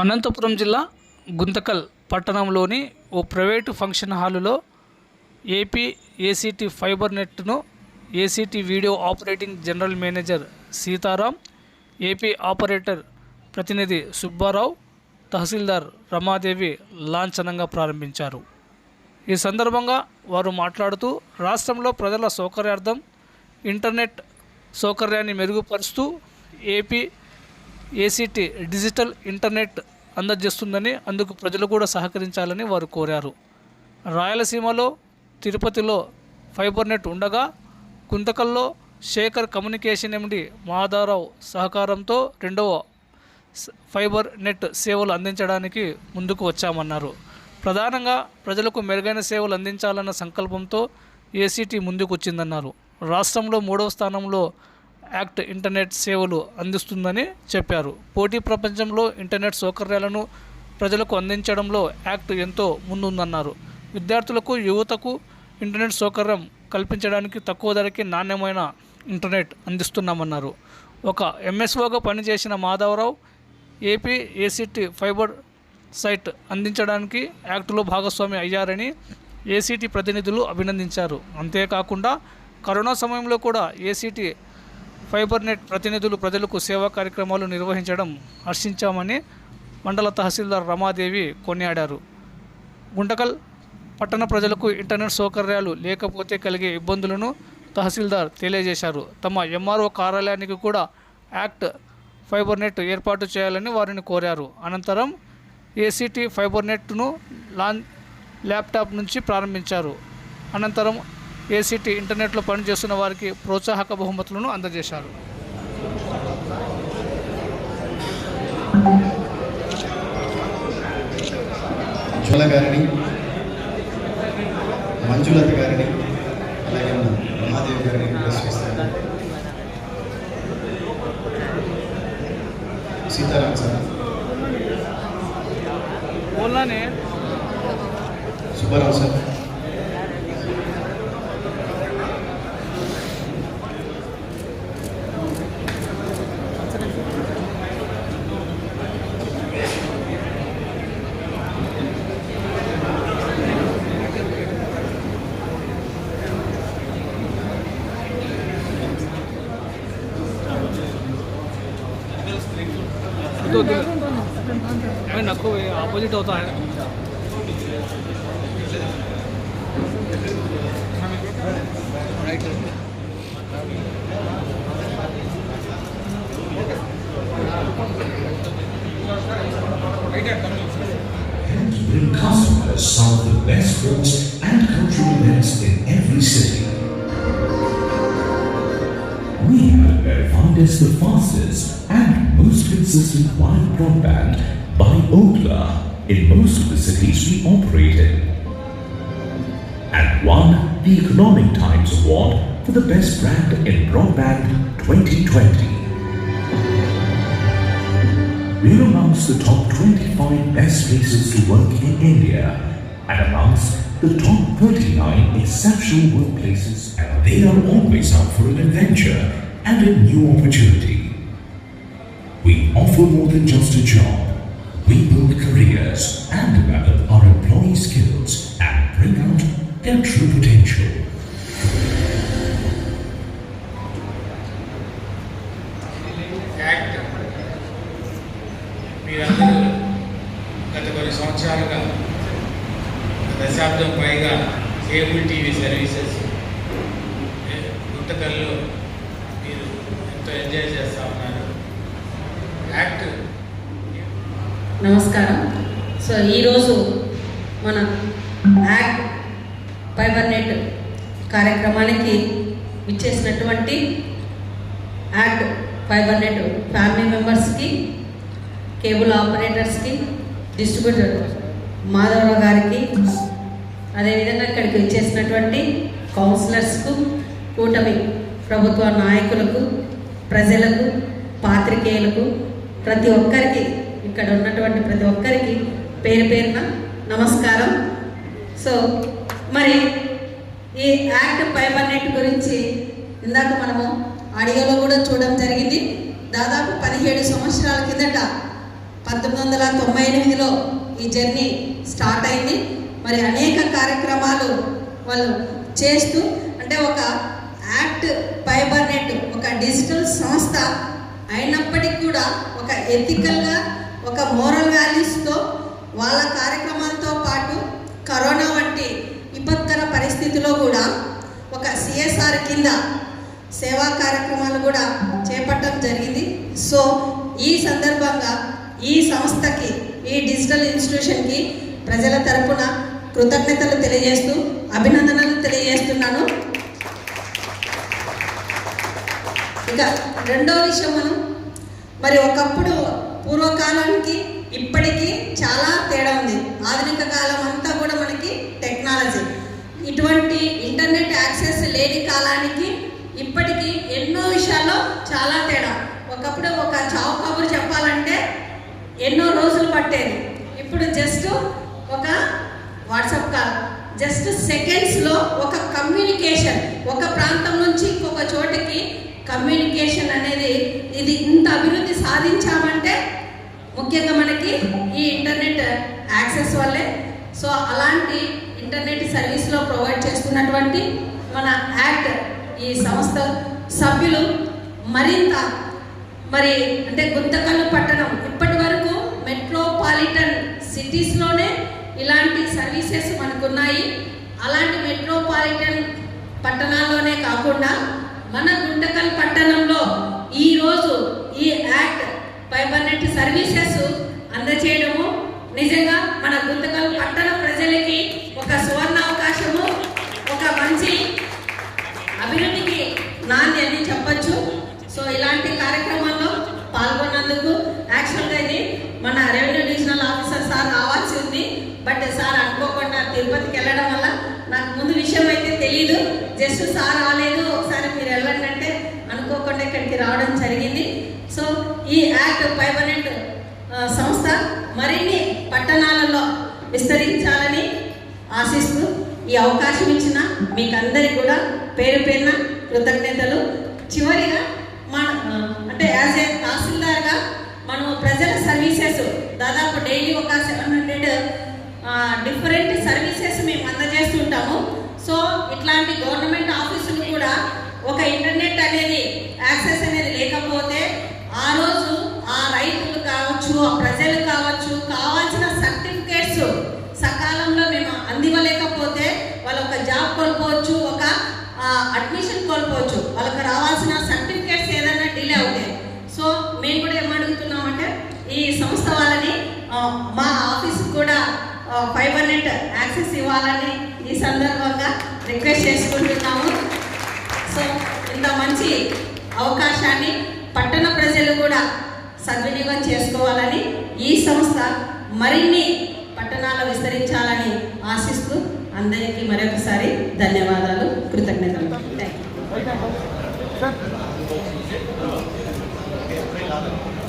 అనంతపురం జిల్లా గుంతకల్ పట్టణంలోని ఓ ప్రైవేటు ఫంక్షన్ హాలులో ఏపీ ఏసీటీ ఫైబర్ నెట్ను ACT video operating general manager Sitaram AP operator ప్రతినిధి సుబ్బారావు తహసీల్దార్ రమాదేవి లాంఛనంగా ప్రారంభించారు. ఈ సందర్భంగా వారు మాట్లాడుతూ రాష్ట్రంలో ప్రజల సౌకర్యార్థం ఇంటర్నెట్ సౌకర్యాన్ని మెరుగుపరుస్తూ ఏపీ ఏసీటీ డిజిటల్ ఇంటర్నెట్ అందజేస్తుందని అందుకు ప్రజలు కూడా సహకరించాలని వారు కోరారు. రాయలసీమలో తిరుపతిలో ఫైబర్ నెట్ ఉండగా గుంతకల్లో శేఖర్ కమ్యూనికేషన్ ఎండి మాధారావు సహకారంతో రెండవ ఫైబర్ నెట్ సేవలు అందించడానికి ముందుకు వచ్చామన్నారు. ప్రధానంగా ప్రజలకు మెరుగైన సేవలు అందించాలన్న సంకల్పంతో ఏసీటీ ముందుకు వచ్చిందన్నారు రాష్ట్రంలో మూడవ స్థానంలో యాక్ట్ ఇంటర్నెట్ సేవలు అందిస్తుందని చెప్పారు. పోటీ ప్రపంచంలో ఇంటర్నెట్ సౌకర్యాలను ప్రజలకు అందించడంలో యాక్ట్ ఎంతో ముందుందన్నారు. విద్యార్థులకు యువతకు ఇంటర్నెట్ సౌకర్యం కల్పించడానికి తక్కువ ధరకి నాణ్యమైన ఇంటర్నెట్ అందిస్తున్నామన్నారు. ఒక ఎంఎస్ఓగా పనిచేసిన Madhavarao AP ACT fibre site అందించడానికి యాక్టులో భాగస్వామి అయ్యారని ఏసీటీ ప్రతినిధులు అభినందించారు. అంతేకాకుండా కరోనా సమయంలో కూడా ఏసీటీ ఫైబర్ నెట్ ప్రతినిధులు ప్రజలకు సేవా కార్యక్రమాలు నిర్వహించడం హర్షించామని మండల తహసీల్దార్ రమాదేవి కొనియాడారు. గుంటకల్ పట్టణ ప్రజలకు ఇంటర్నెట్ సౌకర్యాలు లేకపోతే కలిగే ఇబ్బందులను తహసీల్దార్ తెలియజేశారు. తమ ఎంఆర్ఓ కార్యాలయానికి కూడా యాక్ట్ ఫైబర్ నెట్ ఏర్పాటు చేయాలని వారిని కోరారు. అనంతరం ఏసీటీ ఫైబర్ నెట్ను లాన్ ల్యాప్టాప్ నుంచి ప్రారంభించారు. అనంతరం ఏసీటీ ఇంటర్నెట్లో పనిచేస్తున్న వారికి ప్రోత్సాహక బహుమతులను అందజేశారు. జ్వల గారిని మంజులత గారిని అలాగే మన రమాదేవి గారిని రిక్వెస్ట్ చేస్తాను సీతారాం సార్. సుబ్బారావు సార్. दो दिन अरे नको ये अपोजिट होता है bring customers some of the best sports and cultural events in every city. We have been verified as the fastest and most consistent wide broadband by Ookla in most of the cities we operate in. And won the Economic Times Award for the best brand in broadband 2020. We're amongst the top 25 best places to work in India and amongst the top 39 exceptional workplaces. And they are always up for an adventure and a new opportunity. We offer more than just a job. We build careers and develop our employee skills and bring out their true potential. Act మీరందరూ గత కొన్ని సంవత్సరాలుగా ఒక దశాబ్దం పైగా cable TV services ఏ, గుంతకల్లో మీరు ఎంతో enjoy చేస్తూ ఉన్నారు యాక్ట్ నమస్కారం. సో ఈరోజు మన యాక్ట్ ఫైబర్ నెట్ కార్యక్రమానికి ఇచ్చేసినటువంటి యాక్ట్ ఫైబర్ నెట్ ఫ్యామిలీ మెంబర్స్కి కేబుల్ ఆపరేటర్స్కి డిస్ట్రిబ్యూటర్ మాధవరావు గారికి అదేవిధంగా ఇక్కడికి వచ్చేసినటువంటి కౌన్సిలర్స్కు కూటమి ప్రభుత్వ నాయకులకు ప్రజలకు పాత్రికేయులకు ప్రతి ఒక్కరికి ఇక్కడ ఉన్నటువంటి ప్రతి ఒక్కరికి పేరు పేరున నమస్కారం. సో మరి ఈ యాక్ట్ ఫైబర్నెట్ గురించి ఇందాక మనము ఆడియోలో కూడా చూడడం జరిగింది. దాదాపు పదిహేడు సంవత్సరాల కిందట పంతొమ్మిది వందల తొంభై ఎనిమిదిలో ఈ జర్నీ స్టార్ట్ అయింది. మరి అనేక కార్యక్రమాలు వాళ్ళు చేస్తూ అంటే ఒక యాక్ట్ ఫైబర్నెట్ ఒక డిజిటల్ సంస్థ అయినప్పటికీ కూడా ఒక ఎథికల్గా ఒక మోరల్ వాల్యూస్తో వాళ్ళ కార్యక్రమాలతో పాటు కరోనా వంటి విపత్కర పరిస్థితిలో కూడా ఒక సిఎస్ఆర్ కింద సేవా కార్యక్రమాలు కూడా చేపట్టడం జరిగింది. సో ఈ సందర్భంగా ఈ సంస్థకి ఈ డిజిటల్ ఇన్స్టిట్యూషన్కి ప్రజల తరపున కృతజ్ఞతలు తెలియజేస్తూ అభినందనలు తెలియజేస్తున్నాను. ఇక రెండో విషయం మనం మరి ఒకప్పుడు పూర్వకాలానికి ఇప్పటికీ చాలా తేడా ఉంది. ఆధునిక కాలం అంతా కూడా మనకి టెక్నాలజీ. ఇటువంటి ఇంటర్నెట్ యాక్సెస్ లేని కాలానికి ఇప్పటికీ ఎన్నో విషయాల్లో చాలా తేడా. ఒకప్పుడు ఒక చావు కబురు చెప్పాలంటే ఎన్నో రోజులు పట్టేది. ఇప్పుడు జస్ట్ ఒక వాట్సాప్ కాల్ జస్ట్ సెకండ్స్లో ఒక కమ్యూనికేషన్. ఒక ప్రాంతం నుంచి ఇంకొక చోటకి కమ్యూనికేషన్ అనేది ఇది ఇంత అభివృద్ధి సాధించామంటే ముఖ్యంగా మనకి ఈ ఇంటర్నెట్ యాక్సెస్ వల్లే. సో అలాంటి ఇంటర్నెట్ సర్వీస్లో ప్రొవైడ్ చేస్తున్నటువంటి మన యాక్ట్ ఈ సంస్థ సభ్యులు మరింత మరి అంటే గుంతకల్లు పట్టణం ఇప్పటి వరకు మెట్రోపాలిటన్ సిటీస్లోనే ఇలాంటి సర్వీసెస్ మనకున్నాయి. అలాంటి మెట్రోపాలిటన్ పట్టణాల్లోనే కాకుండా మన గుంటకల్ పట్టణంలో ఈరోజు ఈ యాక్ట్ ఫైబర్ నెట్ సర్వీసెస్ అందజేయడము నిజంగా మన గుంతకల్ పట్టణ ప్రజలకి ఒక సువర్ణ అవకాశము ఒక మంచి అభివృద్ధికి నాంది అని చెప్పచ్చు. సో ఇలాంటి కార్యక్రమాల్లో పాల్గొన్నందుకు యాక్చువల్గా ఇది మన రెవెన్యూ డివిజనల్ ఆఫీసర్ సార్ రావాల్సి ఉంది. బట్ సార్ అనుకోకుండా తిరుపతికి వెళ్ళడం వల్ల నాకు ముందు విషయం అయితే తెలియదు జస్ట్ సార్ రాలేదు. ఒకసారి మీరు వెళ్ళండి అంటే అనుకోకుండా ఇక్కడికి రావడం జరిగింది. సో ఈ యాక్ట్ పైబనెంట్ సంస్థ మరిన్ని పట్టణాలలో విస్తరించాలని ఆశిస్తూ ఈ అవకాశం ఇచ్చిన మీకు అందరికి కూడా పేరు పేరున కృతజ్ఞతలు. చివరిగా మన అంటే యాజ్ ఏ తహసీల్దార్గా మనం ప్రజల సర్వీసెస్ దాదాపు డైలీ ఒక సెవెన్ హండ్రెడ్ డిఫరెంట్ సర్వీసెస్ మేము అందజేస్తుంటాము. సో ఇట్లాంటి గవర్నమెంట్ ఆఫీసులు కూడా ఒక ఇంటర్నెట్ అనేది యాక్సెస్ అనేది లేకపోతే ఆ రోజు ఆ రైతులు కావచ్చు ఆ ప్రజలు కావచ్చు కావాల్సిన సర్టిఫికేట్స్ సకాలంలో మేము అందివ్వలేకపోతే వాళ్ళు ఒక జాబ్ కోల్పోవచ్చు ఒక అడ్మిషన్ కోల్పోవచ్చు. వాళ్ళకి రావాల్సిన సర్టిఫికేట్స్ ఏదైనా డిలే అవుతాయి. సో మేము కూడా ఏమడుగుతున్నామంటే ఈ సంస్థ వాళ్ళని ఆ, మా ఆఫీస్ కూడా ఫైబర్ నెట్ యాక్సెస్ ఇవ్వాలని ఈ సందర్భంగా రిక్వెస్ట్ చేసుకుంటున్నాము. సో ఇంత మంచి అవకాశాన్ని పట్టణ ప్రజలు కూడా సద్వినియోగం చేసుకోవాలని ఈ సంస్థ మరిన్ని పట్టణాలు విస్తరించాలని ఆశిస్తూ అందరికీ మరొకసారి ధన్యవాదాలు కృతజ్ఞతలు. Thank you